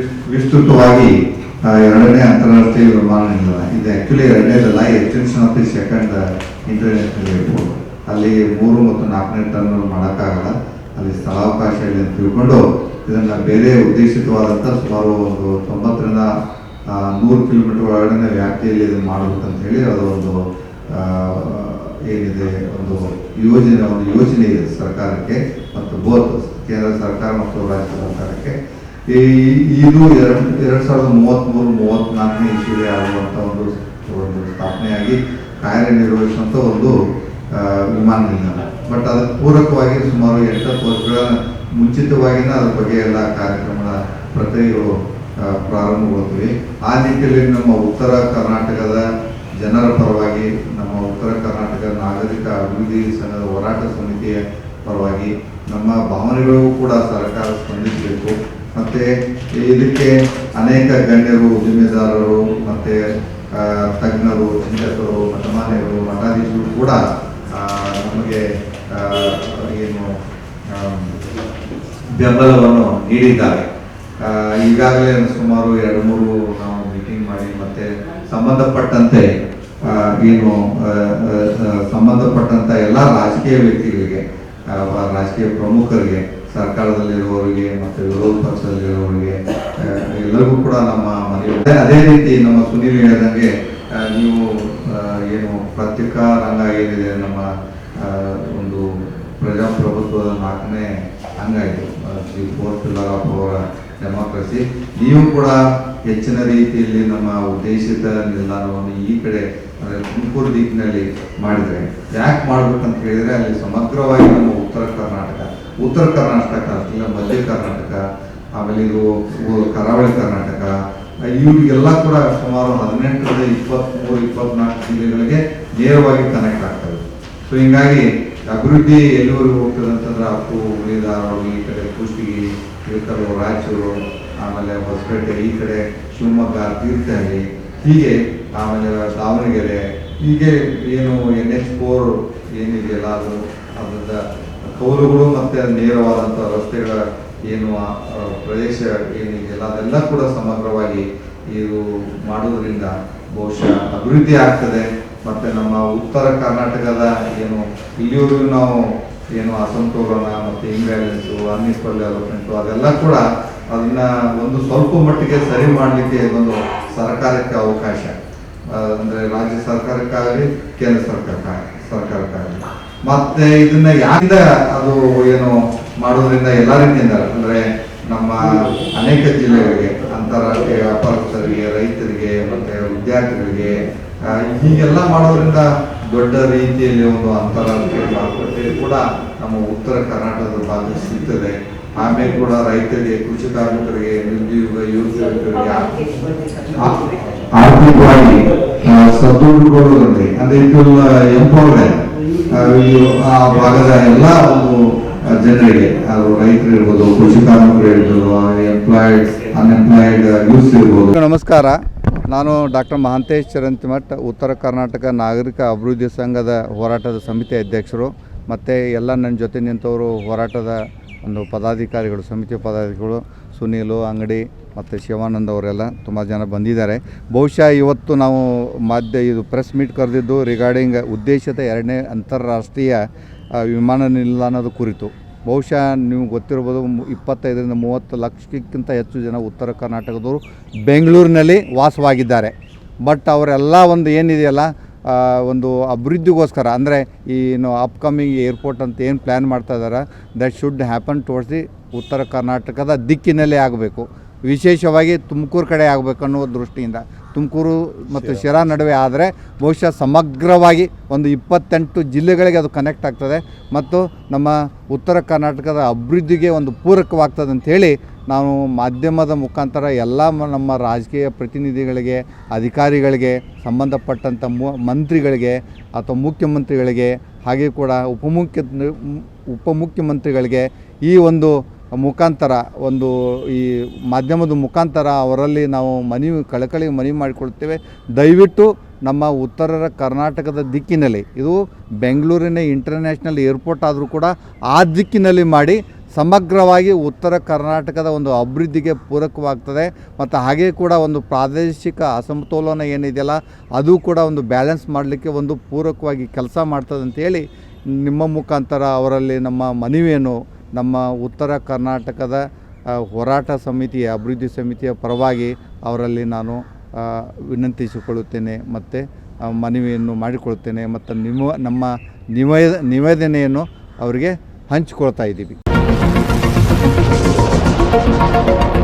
ವಿಸ್- ವಿಸ್ತೃತವಾಗಿ ಎರಡನೇ ಅಂತಾರಾಷ್ಟ್ರೀಯ ವಿಮಾನ ನಿಲ್ದಾಣ ಇದು. Actually ಎರಡನೇದಲ್ಲ extension of the second international airport ಅಲ್ಲಿ ಮೂರು ಮತ್ತು ನಾಲ್ಕನೇ ಟನ್ ಮಾಡೋಕ್ಕಾಗಲ್ಲ. ಅಲ್ಲಿ ಸ್ಥಳಾವಕಾಶ ಇದೆ ಅಂತ ತಿಳ್ಕೊಂಡು ಇದನ್ನು ಬೇರೆ ಉದ್ದೇಶಿತವಾದಂಥ ಸುಮಾರು ಒಂದು ತೊಂಬತ್ತರಿಂದ ನೂರು ಕಿಲೋಮೀಟರ್ ಒಳಗಡೆ ವ್ಯಾಪ್ತಿಯಲ್ಲಿ ಇದನ್ನು ಮಾಡಬೇಕಂತ ಹೇಳಿ ಅದು ಒಂದು ಏನಿದೆ, ಒಂದು ಯೋಜನೆ ಒಂದು ಯೋಜನೆ ಇದೆ ಸರ್ಕಾರಕ್ಕೆ ಮತ್ತು ಬೋತ್ ಕೇಂದ್ರ ಸರ್ಕಾರ ಮತ್ತು ರಾಜ್ಯ ಸರ್ಕಾರಕ್ಕೆ. ಇದು ಎರಡು ಎರಡು ಸಾವಿರದ ಮೂವತ್ತ್ಮೂರು ಮೂವತ್ತ್ನಾಲ್ಕನೇ ಇಸ್ವಿಗೆ ಆಗುವಂಥ ಒಂದು ಒಂದು ಸ್ಥಾಪನೆಯಾಗಿ ಕಾರ್ಯನಿರ್ವಹಿಸುವಂಥ ಒಂದು ವಿಮಾನ ನಿಲ್ದಾಣ. ಬಟ್ ಅದಕ್ಕೆ ಪೂರಕವಾಗಿ ಸುಮಾರು ಎಂಟತ್ತು ವರ್ಷಗಳ ಮುಂಚಿತವಾಗಿನ ಅದ್ರ ಬಗ್ಗೆ ಎಲ್ಲ ಕಾರ್ಯಕ್ರಮಗಳ ಪ್ರಕ್ರಿಯೆಗಳು ಆ, ಪ್ರಾರಂಭಗೊಳ್ಳುತ್ತವೆ ಆ ನಿಟ್ಟಿನಲ್ಲಿ ನಮ್ಮ ಉತ್ತರ ಕರ್ನಾಟಕದ ಜನರ ಪರವಾಗಿ ನಮ್ಮ ಉತ್ತರ ಕರ್ನಾಟಕ ನಾಗರಿಕ ಅಭಿವೃದ್ಧಿ ಸಂಘದ ಹೋರಾಟ ಸಮಿತಿಯ ಪರವಾಗಿ ನಮ್ಮ ಭಾವನೆಗಳಿಗೂ ಕೂಡ ಸರ್ಕಾರ ಸ್ಪಂದಿಸಬೇಕು. ಮತ್ತೆ ಇದಕ್ಕೆ ಅನೇಕ ಗಣ್ಯರು, ಉದ್ದಿಮೆದಾರರು, ಮತ್ತೆ ತಜ್ಞರು ಚಿಂತಕರು ಮಠಮಾನ್ಯರು ಮಠಾಧೀಶರು ಕೂಡ ನಮಗೆ ಏನು ಬೆಂಬಲವನ್ನು ನೀಡಿದ್ದಾರೆ. ಈಗಾಗಲೇ ಸುಮಾರು ಎರಡು ಮೂರು ನಾವು ಮೀಟಿಂಗ್ ಮಾಡಿ ಮತ್ತೆ ಸಂಬಂಧಪಟ್ಟಂತೆ ಏನು ಸಂಬಂಧಪಟ್ಟಂತ ಎಲ್ಲ ರಾಜಕೀಯ ವ್ಯಕ್ತಿಗಳಿಗೆ ರಾಜಕೀಯ ಪ್ರಮುಖರಿಗೆ ಸರ್ಕಾರದಲ್ಲಿರುವವರಿಗೆ ಮತ್ತು ವಿರೋಧ ಪಕ್ಷದಲ್ಲಿರುವವರಿಗೆ ಎಲ್ಲರಿಗೂ ಕೂಡ ನಮ್ಮ ಮನವಿ ಅದೇ ರೀತಿ ನಮ್ಮ ಸುನೀಲ್ ಹೇಳಿದಂಗೆ ನೀವು ಏನು ಪತ್ರಿಕಾ ರಂಗ ಏನಿದೆ, ನಮ್ಮ ಒಂದು ಪ್ರಜಾಪ್ರಭುತ್ವದ ನಾಲ್ಕನೇ ಅಂಗ ಇದು ದಿ ಫೋರ್ತ್ ಪಿಲ್ಲರ್ ಆಫ್ ಅವರ ಡೆಮಾಕ್ರಸಿ. ನೀವು ಕೂಡ ಹೆಚ್ಚಿನ ರೀತಿಯಲ್ಲಿ ನಮ್ಮ ಉದ್ದೇಶಿತ ನಿಲ್ದಾಣವನ್ನು ಈ ಕಡೆ ತುಮಕೂರು ದೀಪಿನಲ್ಲಿ ಮಾಡಿದರೆ, ಯಾಕೆ ಮಾಡ್ಬೇಕಂತ ಹೇಳಿದರೆ ಅಲ್ಲಿ ಸಮಗ್ರವಾಗಿ ನಮ್ಮ ಉತ್ತರ ಕರ್ನಾಟಕ ಉತ್ತರ ಕರ್ನಾಟಕ, ಇಲ್ಲ ಮಧ್ಯ ಕರ್ನಾಟಕ, ಆಮೇಲೆ ಇದು ಕರಾವಳಿ ಕರ್ನಾಟಕ ಇವ್ರಿಗೆಲ್ಲ ಕೂಡ ಸುಮಾರು ಹದಿನೆಂಟರಿಂದ ಇಪ್ಪತ್ತ್ಮೂರು ಇಪ್ಪತ್ನಾಲ್ಕು ಜಿಲ್ಲೆಗಳಿಗೆ ನೇರವಾಗಿ ಕನೆಕ್ಟ್ ಆಗ್ತದೆ. ಸೊ ಹಿಂಗಾಗಿ ಅಭಿವೃದ್ಧಿ ಎಲ್ಲಿವರೆಗೂ ಹೋಗ್ತದೆ ಅಂತಂದ್ರೆ ಅಪ್ಪು ಹುಳಿ ಧಾರವಾಡ ಈ ಕಡೆ ಕುಷ್ಟಗಿ ಇಳಕಲ್ಲು ರಾಯಚೂರು, ಆಮೇಲೆ ಹೊಸಪೇಟೆ ಈ ಕಡೆ ಶಿವಮೊಗ್ಗ, ತೀರ್ಥಹಳ್ಳಿ ಹೀಗೆ ಆಮೇಲೆ ದಾವಣಗೆರೆ, ಹೀಗೆ ಏನು ಎನ್ ಎಚ್ ಫೋರ್ ಏನಿದೆಯಲ್ಲ ಅದು ಅದರ ಕೌಲುಗಳು ಮತ್ತು ನೇರವಾದಂಥ ರಸ್ತೆಗಳ ಏನು ಪ್ರದೇಶ ಏನಿದೆಯಲ್ಲ, ಅದೆಲ್ಲ ಕೂಡ ಸಮಗ್ರವಾಗಿ ಇದು ಮಾಡೋದ್ರಿಂದ ಬಹುಶಃ ಅಭಿವೃದ್ಧಿ ಆಗ್ತದೆ. ಮತ್ತು ನಮ್ಮ ಉತ್ತರ ಕರ್ನಾಟಕದ ಏನು, ಇಲ್ಲಿವರೆಗೂ ನಾವು ಏನು ಅಸಮತೋಲನ ಮತ್ತು ಇಂಬ್ಯಾಲೆನ್ಸು ಅನ್ಇಕ್ವಲ್ ಡೆವಲಪ್ಮೆಂಟು ಅದೆಲ್ಲ ಕೂಡ ಅದನ್ನ ಒಂದು ಸ್ವಲ್ಪ ಮಟ್ಟಿಗೆ ಸರಿ ಮಾಡಲಿಕ್ಕೆ ಒಂದು ಸರ್ಕಾರಕ್ಕೆ ಅವಕಾಶ. ಅಂದ್ರೆ ರಾಜ್ಯ ಸರ್ಕಾರಕ್ಕಾಗಲಿ, ಕೇಂದ್ರ ಸರ್ಕಾರಕ್ಕ ಸರ್ಕಾರಕ್ಕಾಗಲಿ. ಮತ್ತೆ ಇದನ್ನ ಯಾರಿಂದ ಅದು ಏನು ಮಾಡೋದ್ರಿಂದ ಎಲ್ಲ ರೀತಿಯಿಂದ, ಅಂದ್ರೆ ನಮ್ಮ ಅನೇಕ ಜಿಲ್ಲೆಗಳಿಗೆ, ಅಂತಾರಾಷ್ಟ್ರೀಯ ವ್ಯಾಪಾರಸ್ಥರಿಗೆ, ರೈತರಿಗೆ, ಮತ್ತೆ ವಿದ್ಯಾರ್ಥಿಗಳಿಗೆ ಹೀಗೆಲ್ಲ ಮಾಡೋದ್ರಿಂದ ದೊಡ್ಡ ರೀತಿಯಲ್ಲಿ ಒಂದು ಅಂತಾರಾಷ್ಟ್ರೀಯ ಮಾರುಕಟ್ಟೆ ಕೂಡ ನಮ್ಮ ಉತ್ತರ ಕರ್ನಾಟಕದ ಭಾಗ ಸಿಗ್ತದೆ. ಆಮೇಲೆ ಕೂಡ ರೈತರಿಗೆ ಕೃಷಿ ಕಾರ್ಮಿಕರಿಗೆ ನಿರುದ್ಯೋಗ ಆ- ಆರ್ಥಿಕವಾಗಿ ಆ, ಸದೃಢಗೊಳ್ಳುವುದರಲ್ಲಿ ಅಂದ್ರೆ ಇದು ಎಂಪವರ್ಮೆಂಟ್. ಆ ಭಾಗದ ಎಲ್ಲ ಒಂದು ಜನರಿಗೆ ಅದು ರೈತರು ಇರ್ಬೋದು ಕೃಷಿ ಕಾರ್ಮಿಕರು ಇರ್ಬೋದು ಎಂಪ್ಲಾಯ್ಡ್ ಅನ್ಎಂಪ್ಲಾಯ್ಡ್ ಯೂಸ್ ಇರ್ಬೋದು. ನಮಸ್ಕಾರ. ನಾನು ಡಾಕ್ಟರ್ ಮಹಾಂತೇಶ್ ಚರಂತಿಮಠ್ ಉತ್ತರ ಕರ್ನಾಟಕ ನಾಗರಿಕ ಅಭಿವೃದ್ಧಿ ಸಂಘದ ಹೋರಾಟದ ಸಮಿತಿ ಅಧ್ಯಕ್ಷರು ಮತ್ತು ಎಲ್ಲ ನನ್ನ ಜೊತೆ ನಿಂತವರು ಹೋರಾಟದ ಒಂದು ಪದಾಧಿಕಾರಿಗಳು, ಸಮಿತಿ ಪದಾಧಿಕಾರಿಗಳು ಸುನೀಲು, ಅಂಗಡಿ ಮತ್ತು ಶಿವಾನಂದ್ ಅವರೆಲ್ಲ ತುಂಬ ಜನ ಬಂದಿದ್ದಾರೆ. ಬಹುಶಃ ಇವತ್ತು ನಾವು ಮಾಧ್ಯ, ಇದು ಪ್ರೆಸ್ ಮೀಟ್ ಕರೆದಿದ್ದು ರಿಗಾರ್ಡಿಂಗ್ ಉದ್ದೇಶಿತ ಎರಡನೇ ಅಂತಾರಾಷ್ಟ್ರೀಯ ವಿಮಾನ ನಿಲ್ದಾಣದ ಕುರಿತು. ಬಹುಶಃ ನೀವು ಗೊತ್ತಿರ್ಬೋದು ಇಪ್ಪತ್ತೈದರಿಂದ ಮೂವತ್ತು ಲಕ್ಷಕ್ಕಿಂತ ಹೆಚ್ಚು ಜನ ಉತ್ತರ ಕರ್ನಾಟಕದವರು ಬೆಂಗಳೂರಿನಲ್ಲಿ ವಾಸವಾಗಿದ್ದಾರೆ. ಬಟ್ ಅವರೆಲ್ಲ ಒಂದು ಏನಿದೆಯಲ್ಲ ಒಂದು ಅಭಿವೃದ್ಧಿಗೋಸ್ಕರ ಅಂದರೆ ಈ ಏನು ಅಪ್ಕಮಿಂಗ್ ಏರ್ಪೋರ್ಟ್ ಅಂತ ಏನು ಪ್ಲ್ಯಾನ್ ಮಾಡ್ತಾ ಇದ್ದಾರೆ that should happen towards the ಉತ್ತರ ಕರ್ನಾಟಕದ ದಿಕ್ಕಿನಲ್ಲೇ ಆಗಬೇಕು. ವಿಶೇಷವಾಗಿ ತುಮಕೂರು ಕಡೆ ಆಗಬೇಕು ಅನ್ನೋ ದೃಷ್ಟಿಯಿಂದ. ತುಮಕೂರು ಮತ್ತು ಶಿರಾ. ನಡುವೆ ಆದರೆ ಬಹುಶಃ ಸಮಗ್ರವಾಗಿ ಒಂದು ಇಪ್ಪತ್ತೆಂಟು ಜಿಲ್ಲೆಗಳಿಗೆ ಅದು ಕನೆಕ್ಟ್ ಆಗ್ತದೆ. ಮತ್ತು ನಮ್ಮ ಉತ್ತರ ಕರ್ನಾಟಕದ ಅಭಿವೃದ್ಧಿಗೆ ಒಂದು ಪೂರಕವಾಗ್ತದೆ ಅಂಥೇಳಿ ನಾವು ಮಾಧ್ಯಮದ ಮುಖಾಂತರ ಎಲ್ಲ ನಮ್ಮ ರಾಜಕೀಯ ಪ್ರತಿನಿಧಿಗಳಿಗೆ, ಅಧಿಕಾರಿಗಳಿಗೆ ಸಂಬಂಧಪಟ್ಟಂಥ ಮಂತ್ರಿಗಳಿಗೆ ಅಥವಾ ಮುಖ್ಯಮಂತ್ರಿಗಳಿಗೆ, ಹಾಗೆ ಕೂಡ ಉಪಮುಖ್ಯ ಉಪಮುಖ್ಯಮಂತ್ರಿಗಳಿಗೆ ಈ ಒಂದು ಮುಖಾಂತರ, ಒಂದು ಈ ಮಾಧ್ಯಮದ ಮುಖಾಂತರ ಅವರಲ್ಲಿ ನಾವು ಮನವಿ, ಕಳಕಳಿ ಮನವಿ ಮಾಡಿಕೊಳ್ತೇವೆ. ದಯವಿಟ್ಟು ನಮ್ಮ ಉತ್ತರ ಕರ್ನಾಟಕದ ದಿಕ್ಕಿನಲ್ಲಿ, ಇದು ಬೆಂಗಳೂರಿನ ಇಂಟರ್ನ್ಯಾಷನಲ್ ಏರ್ಪೋರ್ಟ್ ಆದರೂ ಕೂಡ ಆ ದಿಕ್ಕಿನಲ್ಲಿ ಮಾಡಿ ಸಮಗ್ರವಾಗಿ ಉತ್ತರ ಕರ್ನಾಟಕದ ಒಂದು ಅಭಿವೃದ್ಧಿಗೆ ಪೂರಕವಾಗ್ತದೆ. ಮತ್ತು ಹಾಗೆ ಕೂಡ ಒಂದು ಪ್ರಾದೇಶಿಕ ಅಸಮತೋಲನ ಏನಿದೆಯಲ್ಲ, ಅದು ಕೂಡ ಒಂದು ಬ್ಯಾಲೆನ್ಸ್ ಮಾಡಲಿಕ್ಕೆ ಒಂದು ಪೂರಕವಾಗಿ ಕೆಲಸ ಮಾಡ್ತದೆ ಅಂತೇಳಿ ನಿಮ್ಮ ಮುಖಾಂತರ ಅವರಲ್ಲಿ ನಮ್ಮ ಮನವಿಯನ್ನು ನಮ್ಮ ಉತ್ತರ ಕರ್ನಾಟಕದ ಹೋರಾಟ ಸಮಿತಿಯ, ಅಭಿವೃದ್ಧಿ ಸಮಿತಿಯ ಪರವಾಗಿ ಅವರಲ್ಲಿ ನಾನು ವಿನಂತಿಸಿಕೊಳ್ಳುತ್ತೇನೆ ಮತ್ತು ಮನವಿಯನ್ನು ಮಾಡಿಕೊಳ್ತೇನೆ ಮತ್ತು ನಿಮ್ಮ, ನಮ್ಮ ನಿವೇದ, ನಿವೇದನೆಯನ್ನು ಅವರಿಗೆ ಹಂಚಿಕೊಳ್ತಾ ಇದ್ದೀವಿ. Thank you.